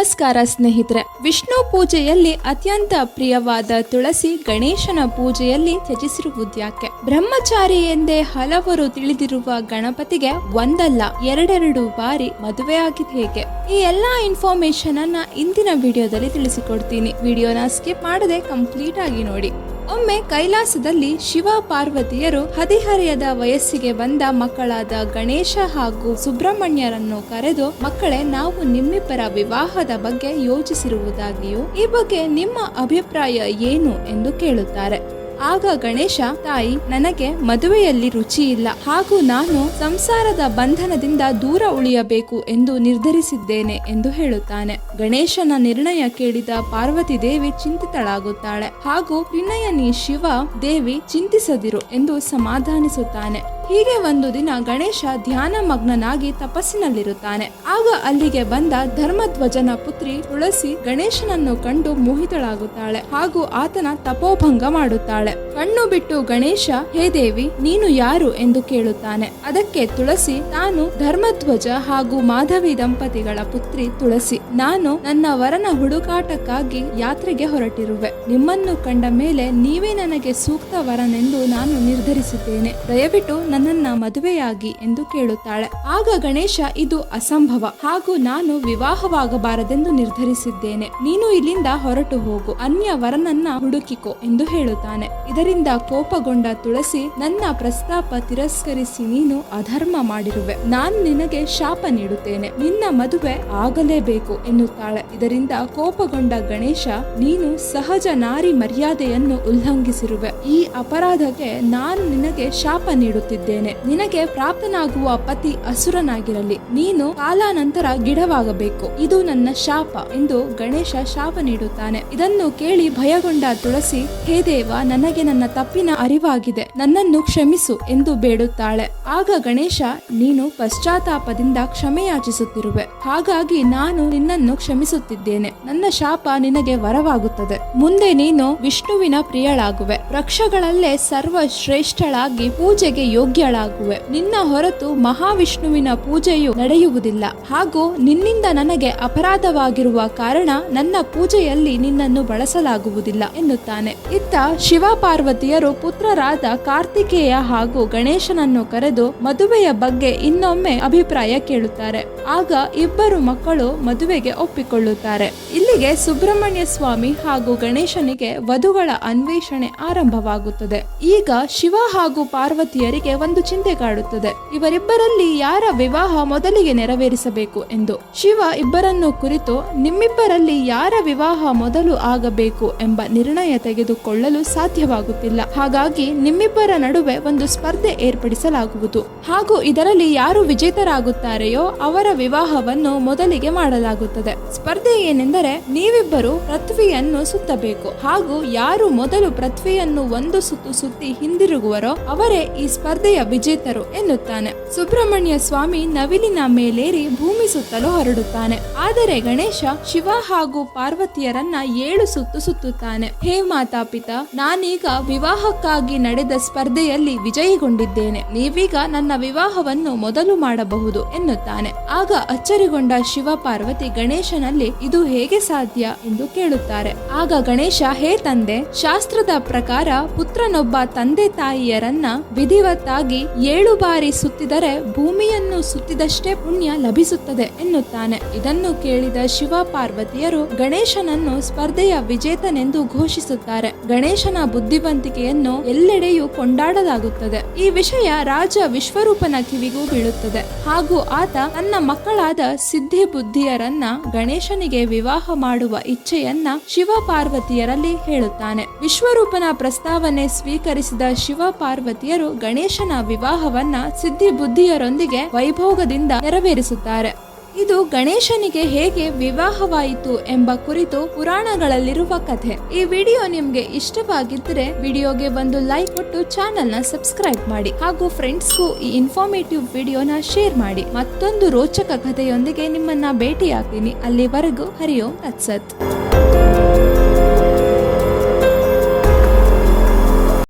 ನಮಸ್ಕಾರ ಸ್ನೇಹಿತರೆ. ವಿಷ್ಣು ಪೂಜೆಯಲ್ಲಿ ಅತ್ಯಂತ ಪ್ರಿಯವಾದ ತುಳಸಿ ಗಣೇಶನ ಪೂಜೆಯಲ್ಲಿ ತ್ಯಜಿಸಿರುವುದ್ಯಾಕೆ ಬ್ರಹ್ಮಚಾರಿ ಎಂದೇ ಹಲವರು ತಿಳಿದಿರುವ ಗಣಪತಿಗೆ ಒಂದಲ್ಲ, ಎರಡೆರಡು ಬಾರಿ ಮದುವೆ ಆಗಿದೆ ಹೇಗೆ? ಈ ಎಲ್ಲಾ ಇನ್ಫಾರ್ಮೇಶನ್ ಅನ್ನ ಇಂದಿನ ವಿಡಿಯೋದಲ್ಲಿ ತಿಳಿಸಿಕೊಡ್ತೀನಿ. ವಿಡಿಯೋನ ಸ್ಕಿಪ್ ಮಾಡದೆ ಕಂಪ್ಲೀಟ್ ಆಗಿ ನೋಡಿ. ಒಮ್ಮೆ ಕೈಲಾಸದಲ್ಲಿ ಶಿವ ಪಾರ್ವತಿಯರು ಹದಿಹರೆಯದ ವಯಸ್ಸಿಗೆ ಬಂದ ಮಕ್ಕಳಾದ ಗಣೇಶ ಹಾಗೂ ಸುಬ್ರಹ್ಮಣ್ಯರನ್ನು ಕರೆದು, ಮಕ್ಕಳೇ, ನಾವು ನಿಮ್ಮಿಬ್ಬರ ವಿವಾಹದ ಬಗ್ಗೆ ಯೋಚಿಸಿರುವುದಾಗಿಯೂ, ಈ ಬಗ್ಗೆ ನಿಮ್ಮ ಅಭಿಪ್ರಾಯ ಏನು? ಎಂದು ಕೇಳುತ್ತಾರೆ. ಆಗ ಗಣೇಶ, ತಾಯಿ, ನನಗೆ ಮದುವೆಯಲ್ಲಿ ರುಚಿ ಇಲ್ಲ. ಹಾಗೂ ನಾನು ಸಂಸಾರದ ಬಂಧನದಿಂದ ದೂರ ಉಳಿಯಬೇಕು ಎಂದು ನಿರ್ಧರಿಸಿದ್ದೇನೆ ಎಂದು ಹೇಳುತ್ತಾನೆ. ಗಣೇಶನ ನಿರ್ಣಯ ಕೇಳಿದ ಪಾರ್ವತಿ ದೇವಿ ಚಿಂತಿತಳಾಗುತ್ತಾಳೆ. ಹಾಗೂ ವಿನಯನಿ ಶಿವ ದೇವಿ ಚಿಂತಿಸದಿರು ಎಂದು ಸಮಾಧಾನಿಸುತ್ತಾನೆ. ಹೀಗೆ ಒಂದು ದಿನ ಗಣೇಶ ಧ್ಯಾನ ಮಗ್ನನಾಗಿ ತಪಸ್ಸಿನಲ್ಲಿರುತ್ತಾನೆ. ಆಗ ಅಲ್ಲಿಗೆ ಬಂದ ಧರ್ಮಧ್ವಜನ ಪುತ್ರಿ ತುಳಸಿ ಗಣೇಶನನ್ನು ಕಂಡು ಮೋಹಿತಳಾಗುತ್ತಾಳೆ. ಹಾಗೂ ಆತನ ತಪೋಭಂಗ ಮಾಡುತ್ತಾಳೆ. ಕಣ್ಣು ಬಿಟ್ಟು ಗಣೇಶ, ಹೇ ದೇವಿ, ನೀನು ಯಾರು? ಎಂದು ಕೇಳುತ್ತಾನೆ. ಅದಕ್ಕೆ ತುಳಸಿ ತಾನು ಧರ್ಮಧ್ವಜ ಹಾಗೂ ಮಾಧವಿ ದಂಪತಿಗಳ ಪುತ್ರಿ ತುಳಸಿ. ನಾನು ನನ್ನ ವರನ ಹುಡುಕಾಟಕ್ಕಾಗಿ ಯಾತ್ರೆಗೆ ಹೊರಟಿರುವೆ. ನಿಮ್ಮನ್ನು ಕಂಡ ಮೇಲೆ ನೀವೇ ನನಗೆ ಸೂಕ್ತ ವರನೆಂದು ನಾನು ನಿರ್ಧರಿಸಿದ್ದೇನೆ. ದಯವಿಟ್ಟು ನನ್ನನ್ನ ಮದುವೆಯಾಗಿ ಎಂದು ಕೇಳುತ್ತಾಳೆ. ಆಗ ಗಣೇಶ, ಇದು ಅಸಂಭವ. ಹಾಗೂ ನಾನು ವಿವಾಹವಾಗಬಾರದೆಂದು ನಿರ್ಧರಿಸಿದ್ದೇನೆ. ನೀನು ಇಲ್ಲಿಂದ ಹೊರಟು ಹೋಗು. ಅನ್ಯ ವರನನ್ನ ಹುಡುಕಿಕೋ ಎಂದು ಹೇಳುತ್ತಾನೆ. ಇದರಿಂದ ಕೋಪಗೊಂಡ ತುಳಸಿ, ನನ್ನ ಪ್ರಸ್ತಾಪ ತಿರಸ್ಕರಿಸಿ ನೀನು ಅಧರ್ಮ ಮಾಡಿರುವೆ. ನಾನು ನಿನಗೆ ಶಾಪ ನೀಡುತ್ತೇನೆ. ನಿನ್ನ ಮದುವೆ ಆಗಲೇಬೇಕು ಎನ್ನುತ್ತಾಳೆ. ಇದರಿಂದ ಕೋಪಗೊಂಡ ಗಣೇಶ, ನೀನು ಸಹಜ ನಾರಿ ಮರ್ಯಾದೆಯನ್ನು ಉಲ್ಲಂಘಿಸಿರುವೆ. ಈ ಅಪರಾಧಕ್ಕೆ ನಾನು ನಿನಗೆ ಶಾಪ ನೀಡುತ್ತಿದ್ದೇನೆ ನಿನಗೆ ಪ್ರಾಪ್ತನಾಗುವ ಪತಿ ಅಸುರನಾಗಿರಲಿ. ನೀನು ಕಾಲಾನಂತರ ಗಿಡವಾಗಬೇಕು. ಇದು ನನ್ನ ಶಾಪ ಎಂದು ಗಣೇಶ ಶಾಪ ನೀಡುತ್ತಾನೆ. ಇದನ್ನು ಕೇಳಿ ಭಯಗೊಂಡ ತುಳಸಿ, ಹೇ ದೇವ, ನನಗೆ ನನ್ನ ತಪ್ಪಿನ ಅರಿವಾಗಿದೆ. ನನ್ನನ್ನು ಕ್ಷಮಿಸು ಎಂದು ಬೇಡುತ್ತಾಳೆ. ಆಗ ಗಣೇಶ, ನೀನು ಪಶ್ಚಾತ್ತಾಪದಿಂದ ಕ್ಷಮೆಯಾಚಿಸುತ್ತಿರುವೆ. ಹಾಗಾಗಿ ನಾನು ನಿನ್ನನ್ನು ಕ್ಷಮಿಸುತ್ತಿದ್ದೇನೆ. ನನ್ನ ಶಾಪ ನಿನಗೆ ವರವಾಗುತ್ತದೆ. ಮುಂದೆ ನೀನು ವಿಷ್ಣುವಿನ ಪ್ರಿಯಳಾಗುವೆ. ವೃಕ್ಷಗಳಲ್ಲೇ ಸರ್ವ ಶ್ರೇಷ್ಠಳಾಗಿ ಪೂಜೆಗೆ ಯೋಗ್ಯಳಾಗುವೆ ನಿನ್ನ ಹೊರತು ಮಹಾವಿಷ್ಣುವಿನ ಪೂಜೆಯು ನಡೆಯುವುದಿಲ್ಲ. ಹಾಗೂ ನಿನ್ನಿಂದ ನನಗೆ ಅಪರಾಧವಾಗಿರುವ ಕಾರಣ ನನ್ನ ಪೂಜೆಯಲ್ಲಿ ನಿನ್ನನ್ನು ಬಳಸಲಾಗುವುದಿಲ್ಲ ಎನ್ನುತ್ತಾನೆ. ಇತ್ತ ಶಿವ ಪಾರ್ವತಿಯರು ಪುತ್ರರಾದ ಕಾರ್ತಿಕೇಯ ಹಾಗೂ ಗಣೇಶನನ್ನು ಕರೆದು ಮದುವೆಯ ಬಗ್ಗೆ ಇನ್ನೊಮ್ಮೆ ಅಭಿಪ್ರಾಯ ಕೇಳುತ್ತಾರೆ. ಆಗ ಇಬ್ಬರು ಮಕ್ಕಳು ಮದುವೆಗೆ ಒಪ್ಪಿಕೊಳ್ಳುತ್ತಾರೆ. ಇಲ್ಲಿಗೆ ಸುಬ್ರಹ್ಮಣ್ಯ ಸ್ವಾಮಿ ಹಾಗೂ ಗಣೇಶನಿಗೆ ವಧುಗಳ ಅನ್ವೇಷಣೆ ಆರಂಭವಾಗುತ್ತದೆ. ಈಗ ಶಿವ ಹಾಗೂ ಪಾರ್ವತಿಯರಿಗೆ ಒಂದು ಚಿಂತೆ ಕಾಡುತ್ತದೆ. ಇವರಿಬ್ಬರಲ್ಲಿ ಯಾರ ವಿವಾಹ ಮೊದಲಿಗೆ ನೆರವೇರಿಸಬೇಕು ಎಂದು? ಶಿವ ಇಬ್ಬರನ್ನು ಕುರಿತು ನಿಮ್ಮಿಬ್ಬರಲ್ಲಿ ಯಾರ ವಿವಾಹ ಮೊದಲು ಆಗಬೇಕು ಎಂಬ ನಿರ್ಣಯ ತೆಗೆದುಕೊಳ್ಳಲು ಸಾಧ್ಯವಾಗುತ್ತಿಲ್ಲ. ಹಾಗಾಗಿ ನಿಮ್ಮಿಬ್ಬರ ನಡುವೆ ಒಂದು ಸ್ಪರ್ಧೆ ಏರ್ಪಡಿಸಲಾಗುವುದು. ಹಾಗೂ ಇದರಲ್ಲಿ ಯಾರು ವಿಜೇತರಾಗುತ್ತಾರೆಯೋ ಅವರ ವಿವಾಹವನ್ನು ಮೊದಲಿಗೆ ಮಾಡಲಾಗುತ್ತದೆ. ಸ್ಪರ್ಧೆ ಏನೆಂದರೆ ನೀವಿಬ್ಬರು ಪೃಥ್ವಿಯನ್ನು ಸುತ್ತಬೇಕು. ಹಾಗೂ ಯಾರು ಮೊದಲು ಪೃಥ್ವಿಯನ್ನು ಒಂದು ಸುತ್ತು ಸುತ್ತಿ ಹಿಂದಿರುಗುವರೋ ಅವರೇ ಈ ಸ್ಪರ್ಧೆಯ ವಿಜೇತರು ಎನ್ನುತ್ತಾನೆ. ಸುಬ್ರಹ್ಮಣ್ಯ ಸ್ವಾಮಿ ನವಿಲಿನ ಮೇಲೇರಿ ಭೂಮಿ ಸುತ್ತಲು ಹೊರಡುತ್ತಾನೆ. ಆದರೆ ಗಣೇಶ ಶಿವ ಹಾಗೂ ಪಾರ್ವತಿಯರನ್ನ ಏಳು ಸುತ್ತು ಸುತ್ತುತ್ತಾನೆ. ಹೇ ಮಾತಾಪಿತ ನಾನೀಗ ವಿವಾಹಕ್ಕಾಗಿ ನಡೆದ ಸ್ಪರ್ಧೆಯಲ್ಲಿ ವಿಜಯಿಗೊಂಡಿದ್ದೇನೆ. ನೀವೀಗ ನನ್ನ ವಿವಾಹವನ್ನು ಮೊದಲು ಮಾಡಬಹುದು ಎನ್ನುತ್ತಾನೆ. ಆಗ ಅಚ್ಚರಿಗೊಂಡ ಶಿವ ಪಾರ್ವತಿ ಗಣೇಶನಲ್ಲಿ ಇದು ಹೇಗೆ ಸಾಧ್ಯ ಎಂದು ಕೇಳುತ್ತಾರೆ. ಆಗ ಗಣೇಶ, ಹೇ ತಂದೆ, ಶಾಸ್ತ್ರದ ಪ್ರಕಾರ ಪುತ್ರನೊಬ್ಬ ತಂದೆ ತಾಯಿಯರನ್ನ ವಿಧಿವತ್ತಾಗಿ ಏಳು ಬಾರಿ ಸುತ್ತಿದರೆ ಭೂಮಿಯನ್ನು ಸುತ್ತಿದಷ್ಟೇ ಪುಣ್ಯ ಲಭಿಸುತ್ತದೆ ಎನ್ನುತ್ತಾನೆ. ಇದನ್ನು ಕೇಳಿದ ಶಿವ ಪಾರ್ವತಿಯರು ಗಣೇಶನನ್ನು ಸ್ಪರ್ಧೆಯ ವಿಜೇತನೆಂದು ಘೋಷಿಸುತ್ತಾರೆ. ಗಣೇಶನ ಬುದ್ಧಿವಂತಿಕೆಯನ್ನು ಎಲ್ಲೆಡೆಯೂ ಕೊಂಡಾಡಲಾಗುತ್ತದೆ. ಈ ವಿಷಯ ರಾಜ ವಿಶ್ವರೂಪನ ಕಿವಿಗೂ ಬೀಳುತ್ತದೆ. ಹಾಗೂ ಆತ ತನ್ನ ಮಕ್ಕಳಾದ ಸಿದ್ಧಿ ಬುದ್ಧಿಯರನ್ನ ಗಣೇಶನಿಗೆ ವಿವಾಹ ಮಾಡುವ ಇಚ್ಛೆಯನ್ನ ಶಿವ ಪಾರ್ವತಿಯರಲ್ಲಿ ಹೇಳುತ್ತಾನೆ. ವಿಶ್ವರೂಪನ ಪ್ರಸ್ತಾವನೆ ಸ್ವೀಕರಿಸಿದ ಶಿವ ಪಾರ್ವತಿಯರು ವಿವಾಹವನ್ನ ಸಿದ್ಧಿ ಬುದ್ಧಿಯರೊಂದಿಗೆ ವೈಭೋಗದಿಂದ ನೆರವೇರಿಸುತ್ತಾರೆ. ಇದು ಗಣೇಶನಿಗೆ ಹೇಗೆ ವಿವಾಹವಾಯಿತು ಎಂಬ ಕುರಿತು ಪುರಾಣಗಳಲ್ಲಿರುವ ಕಥೆ. ಈ ವಿಡಿಯೋ ನಿಮ್ಗೆ ಇಷ್ಟವಾಗಿದ್ರೆ ವಿಡಿಯೋಗೆ ಒಂದು ಲೈಕ್ ಕೊಟ್ಟು ಚಾನೆಲ್ನ ಸಬ್ಸ್ಕ್ರೈಬ್ ಮಾಡಿ. ಹಾಗೂ ಫ್ರೆಂಡ್ಸ್ಗೂ ಈ ಇನ್ಫಾರ್ಮೇಟಿವ್ ವಿಡಿಯೋನ ಶೇರ್ ಮಾಡಿ. ಮತ್ತೊಂದು ರೋಚಕ ಕಥೆಯೊಂದಿಗೆ ನಿಮ್ಮನ್ನ ಭೇಟಿಯಾಗ್ತೀನಿ. ಅಲ್ಲಿವರೆಗೂ ಹರಿಯೋಂ ತತ್ಸತ್.